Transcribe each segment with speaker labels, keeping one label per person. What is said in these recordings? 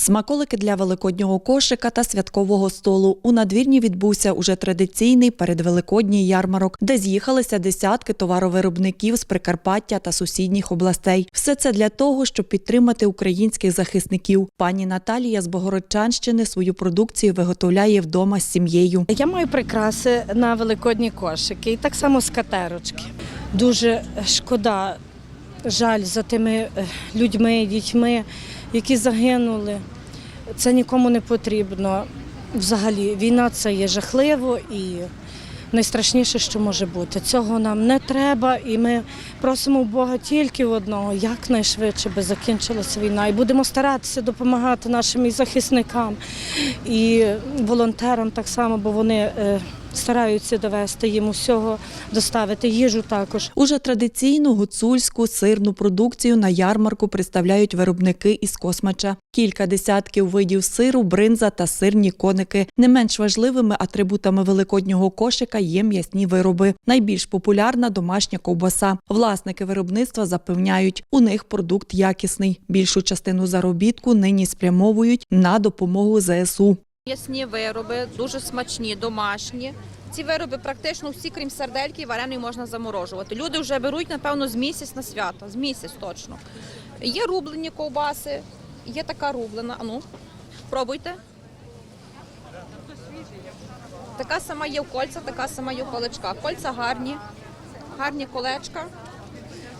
Speaker 1: Смаколики для великоднього кошика та святкового столу. У надвірні відбувся уже традиційний передвеликодній ярмарок, де з'їхалися десятки товаровиробників з Прикарпаття та сусідніх областей. Все це для того, щоб підтримати українських захисників. Пані Наталія з Богородчанщини свою продукцію виготовляє вдома з сім'єю.
Speaker 2: Я маю прикраси на великодні кошики і так само скатерочки. Дуже шкода, жаль за тими е, людьми, дітьми, які загинули. Це нікому не потрібно. Взагалі, війна це є жахливо і найстрашніше, що може бути. Цього нам не треба, і ми просимо Бога тільки одного, якнайшвидше би закінчилася війна. І будемо старатися допомагати нашим і захисникам і волонтерам так само, бо вони е, стараються довести їм усього, доставити їжу також.
Speaker 1: Уже традиційну гуцульську сирну продукцію на ярмарку представляють виробники із космача. Кілька десятків видів сиру, бринза та сирні коники. Не менш важливими атрибутами великоднього кошика є м'ясні вироби. Найбільш популярна домашня ковбаса. Власники виробництва запевняють, у них продукт якісний. Більшу частину заробітку нині спрямовують на допомогу ЗСУ.
Speaker 3: М'ясні вироби, дуже смачні, домашні. Ці вироби практично всі, крім сердельки, вареної можна заморожувати. Люди вже беруть, напевно, з місяць на свято, з місяць точно. Є рублені ковбаси, є така рублена. Ану, пробуйте. Така сама є в кольця, така сама є в колечках. Кольця гарні, гарні колечка.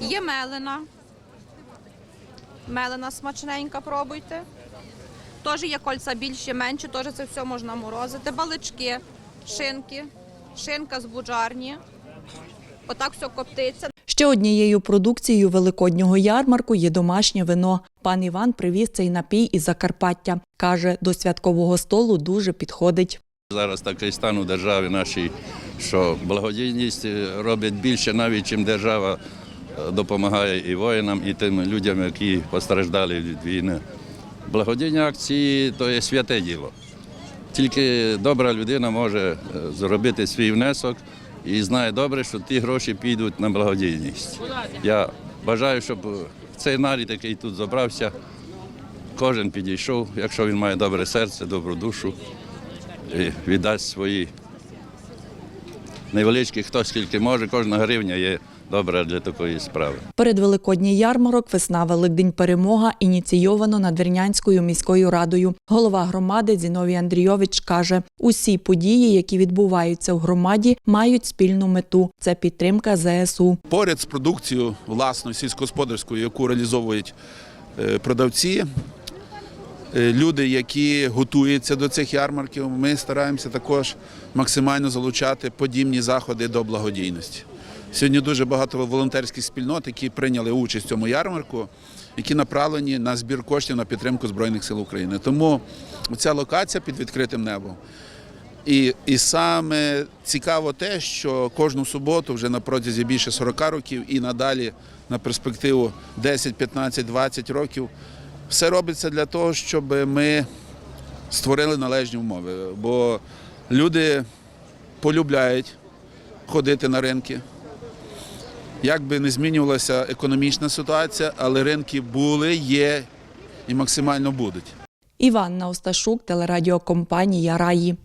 Speaker 3: Є мелена. Мелена смачненька, пробуйте. Теж є кольця більші, менші, теж це все можна морозити. Балички, шинки, шинка з буджарні. Отак все коптиться.
Speaker 1: Ще однією продукцією великоднього ярмарку є домашнє вино. Пан Іван привіз цей напій із Закарпаття. Каже, до святкового столу дуже підходить.
Speaker 4: Зараз такий стан у державі нашій, що благодійність робить більше, навіть чим держава е, допомагає і воїнам, і тим людям, які постраждали від війни. Благодійні акції то є святе діло. Тільки добра людина може е, зробити свій внесок і знає добре, що ті гроші підуть на благодійність. Я бажаю, щоб цей нарід, який тут зібрався, кожен підійшов, якщо він має добре серце, добру душу і віддасть свої невеличкі, хто скільки може, кожна гривня є добра для такої справи.
Speaker 1: Передвеликодній ярмарок Весна Великдень Перемога ініційовано Надвірнянською міською радою. Голова громади Зіновій Андрійович каже: усі події, які відбуваються в громаді, мають спільну мету це підтримка ЗСУ.
Speaker 5: Поряд з продукцією власною сільськогосподарською, яку реалізовують е, продавці, е, люди, які готуються до цих ярмарків, ми стараємося також максимально залучати подібні заходи до благодійності. Сьогодні дуже багато волонтерських спільнот, які прийняли участь в цьому ярмарку, які направлені на збір коштів на підтримку Збройних сил України. Тому ця локація під відкритим небом. І, і саме цікаво те, що кожну суботу, вже на протязі більше 40 років і надалі на перспективу 10, 15, 20 років, все робиться для того, щоб ми створили належні умови. Бо люди полюбляють ходити на ринки. Як би не змінювалася економічна ситуація, але ринки були, є і максимально будуть.
Speaker 1: Іванна Осташук, телерадіокомпанія Раї.